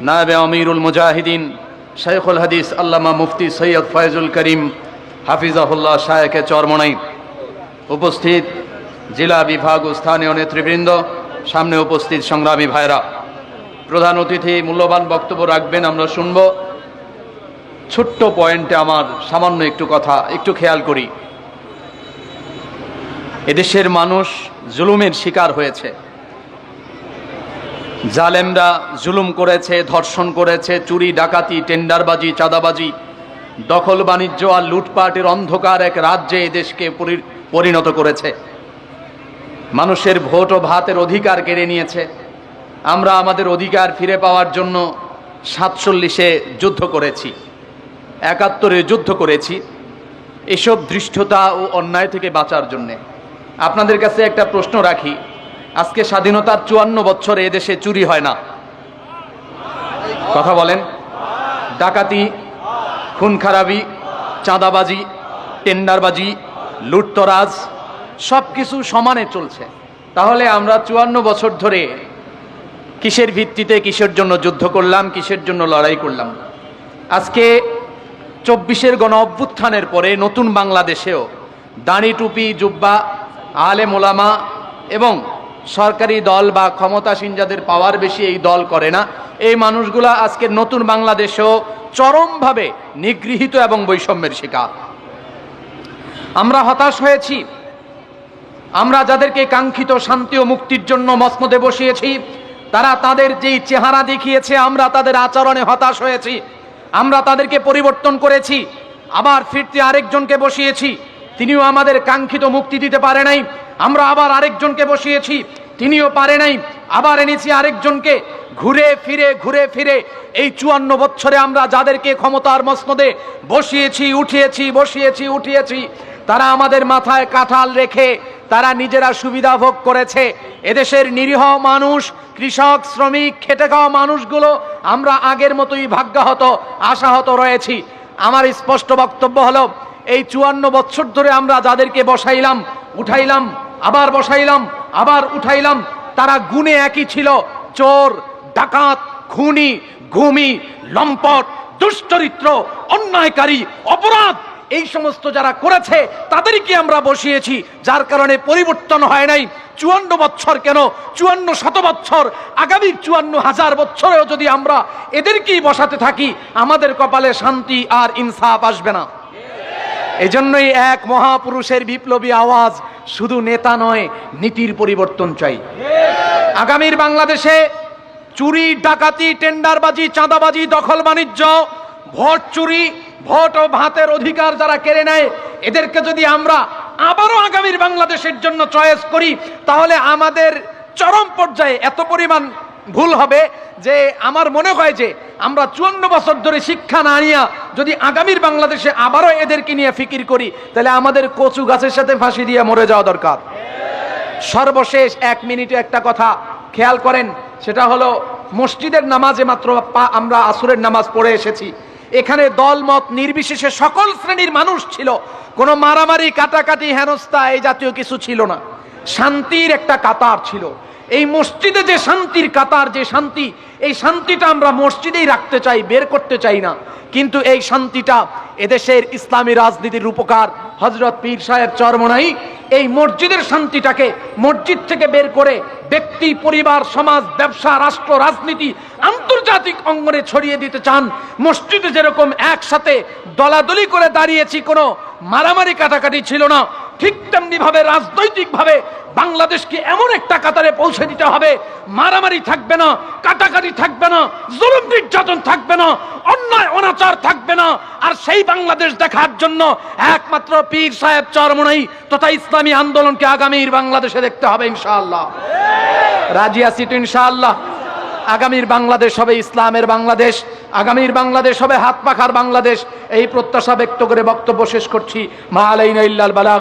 নায়বে আমিরুল মুজাহিদিন শেখুল হাদিস আল্লামা মুফতি সৈয়দ ফয়জুল করিম, হাফিজাহুল্লাহ শায়েকে চরমনাই। উপস্থিত জেলা বিভাগ ও স্থানীয় নেতৃবৃন্দ, সামনে উপস্থিত সংগ্রামী ভাইরা। প্রধান অতিথি, মূল্যবান বক্তব্য রাখবেন, আমরা শুনব। ছোট্ট পয়েন্টে আমার সামান্য একটু কথা, একটু খেয়াল করি। এদেশের মানুষ জুলুমের শিকার হয়েছে। জালেমরা জুলুম করেছে, ধর্ষণ করেছে, চুরি, ডাকাতি, টেন্ডারবাজি, চাঁদাবাজি, দখল, বাণিজ্য আর লুটপাটের অন্ধকার এক রাজ্যে এদেশকে পরি- পরিণত করেছে। মানুষের ভোট ও ভাতের অধিকার কেড়ে নিয়েছে। আমরা আমাদের অধিকার ফিরে পাওয়ার জন্য সাতচল্লিশে যুদ্ধ করেছি, একাত্তরে যুদ্ধ করেছি, এসব দৃষ্টতা ও অন্যায় থেকে বাঁচার জন্যে। আপনাদের কাছে একটা প্রশ্ন রাখি আজকে স্বাধীনতার চুয়ান্ন বছরে এদেশে চুরি হয় না। কথা বলেন। ডাকাতি, খুন খারাপি, চাঁদাবাজি, টেন্ডারবাজি, লুটতরাজ সব কিছু সমানে চলছে। তাহলে আমরা চুয়ান্ন বছর ধরে কিসের ভিত্তিতে কিসের জন্য যুদ্ধ করলাম, কিসের জন্য লড়াই করলাম? আজকে চব্বিশের গণ অভ্যুত্থানের পরে নতুন বাংলাদেশেও দাঁড়ি টুপি, জুব্বা আলে মোলামা এবং সরকারি দল বা ক্ষমতাসীন যাদের পাওয়ার বেশি, এই দল করে না। এই মানুষগুলা আজকে নতুন বাংলাদেশেও চরমভাবে নিগৃহীত এবং বৈষম্যের শিকার। আমরা হতাশ হয়েছি। আমরা যাদেরকে কাঙ্ক্ষিত শান্তি ও মুক্তির জন্য মসনদে বসিয়েছি, তারা তাদের যেই চেহারা দেখিয়েছে, আমরা তাদের আচরণে হতাশ হয়েছি। আমরা তাদেরকে পরিবর্তন করেছি, আবার ফিরতে আরেকজনকে বসিয়েছি। তিনিও আমাদের কাঙ্ক্ষিত মুক্তি দিতে পারে নাই। আমরা আবার আরেকজনকে বসিয়েছি, তিনিও পারে নাই, আবার এনেছি আরেকজনকে। ঘুরে ফিরে ঘুরে ফিরে, এই চুয়ান্ন বছরে আমরা যাদেরকে ক্ষমতার মসনদে বসিয়েছি, উঠিয়েছি বসিয়েছি, উঠিয়েছি, তারা আমাদের মাথায় কাঁঠাল রেখে, তারা নিজেরা সুবিধা ভোগ করেছে। এদেশের নিরীহ মানুষ, কৃষক, শ্রমিক, খেটে খাওয়া মানুষগুলো আমরা আগের মতোই ভাগ্যাহত, আশাহত রয়েছি। আমার স্পষ্ট বক্তব্য হলো, এই চুয়ান্ন বছর ধরে আমরা যাদেরকে বসাইলাম, উঠাইলাম আবার বসাইলাম, আবার উঠাইলাম। তারা গুণে একই ছিল। চোর, ডাকাত, খুনি, ঘুমি, লম্পট, দুশ্চরিত্র, অন্যায়কারী, অপরাধ, এই সমস্ত যারা করেছে, তাদেরকে আমরা বসিয়েছি, যার কারণে পরিবর্তন হয় নাই। চুয়ান্ন বছর কেন? চুয়ান্ন শত বছর আগামী চুয়ান্ন হাজার বছরেও যদি আমরা এদেরকেই বসাতে থাকি, আমাদের কপালে শান্তি আর ইনসাফ আসবে না। এজন্যই এক মহাপুরুষের বিপ্লবী আওয়াজ শুধু নেতা নয়, নীতির পরিবর্তন চাই। আগামীর বাংলাদেশে চুরি, ডাকাতি, টেন্ডারবাজি, চাঁদাবাজি, দখল, বাণিজ্য, ভোট চুরি, ভোট ও ভাতের অধিকার যারা কেড়ে নেয়, এদেরকে যদি আমরা আবারও আগামীর বাংলাদেশের জন্য চয়েস করি, তাহলে আমাদের চরম পর্যায়ে এত পরিমাণ ভুল হবে যে আমার মনে হয় যে আমরা চুয়ান্ন বছর ধরে শিক্ষা না নিয়া যদি আগামীর বাংলাদেশে আবারও এদেরকে নিয়ে ফিকির করি, তাহলে আমাদের কচু গাছের সাথে ফাঁসি দিয়ে মরে যাওয়া দরকার। সর্বশেষ এক মিনিটে একটা কথা খেয়াল করেন, সেটা হলো মসজিদের নামাজে মাত্র আমরা আসুরের নামাজ পড়ে এসেছি। এখানে দলমত নির্বিশেষে সকল শ্রেণির মানুষ ছিল। কোনো মারামারি, কাটাকাটি, হেনস্থা, এই জাতীয় কিছু ছিল না। শান্তির একটা কাতার ছিল। এই মসজিদে যে শান্তির কাতার, যে শান্তি, এই শান্তিটা আমরা মসজিদেই রাখতে চাই, বের করতে চাই না। কিন্তু এই শান্তিটা এদেশের ইসলামী রাজনীতির উপকার হজরত পীর সাহেব চরমনাই এই মসজিদের শান্তিটাকে মসজিদ থেকে বের করে ব্যক্তি, পরিবার, সমাজ, ব্যবসা, রাষ্ট্র, রাজনীতি আন্তর্জাতিক অঙ্গনে ছড়িয়ে দিতে চান। মসজিদে যেরকম একসাথে দলাদলি করে দাঁড়িয়েছি, কোনো মারামারি কাটাকাটি ছিল না। ঠিক তেমনি ভাবে রাজনৈতিক ভাবে বাংলাদেশকে এমন একটা কাতারে পৌঁছে দিতে হবে। মারামারি থাকবে না, কাটাকাটি থাকবে না, জুলুম নির্যাতন থাকবে না, অন্যায়, অনাচার থাকবে না। আর সেই বাংলাদেশ দেখার জন্য একমাত্র পীর সাহেব চরমনাই তথা ইসলামী আন্দোলনকে আগামীর বাংলাদেশে দেখতে হবে ইনশাআল্লাহ। রাজি আছি তো ইনশাআল্লাহ। আগামীর বাংলাদেশ হবে ইসলামের বাংলাদেশ, আগামীর বাংলাদেশ হবে হাত পাখার বাংলাদেশ। এই প্রত্যাশা ব্যক্ত করে বক্তব্য শেষ করছি। মা আলাইনা ইল্লাল বালা